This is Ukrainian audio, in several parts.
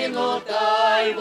сину та й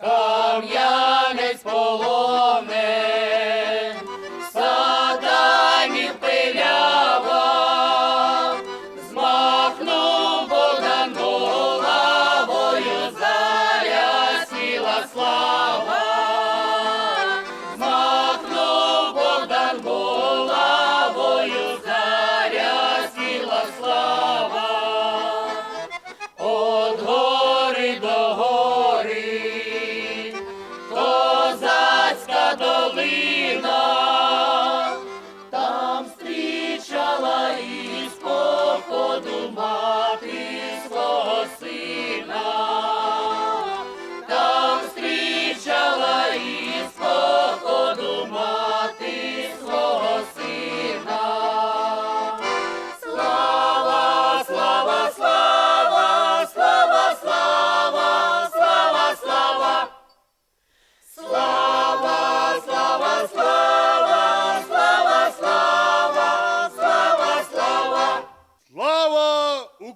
Come, yeah.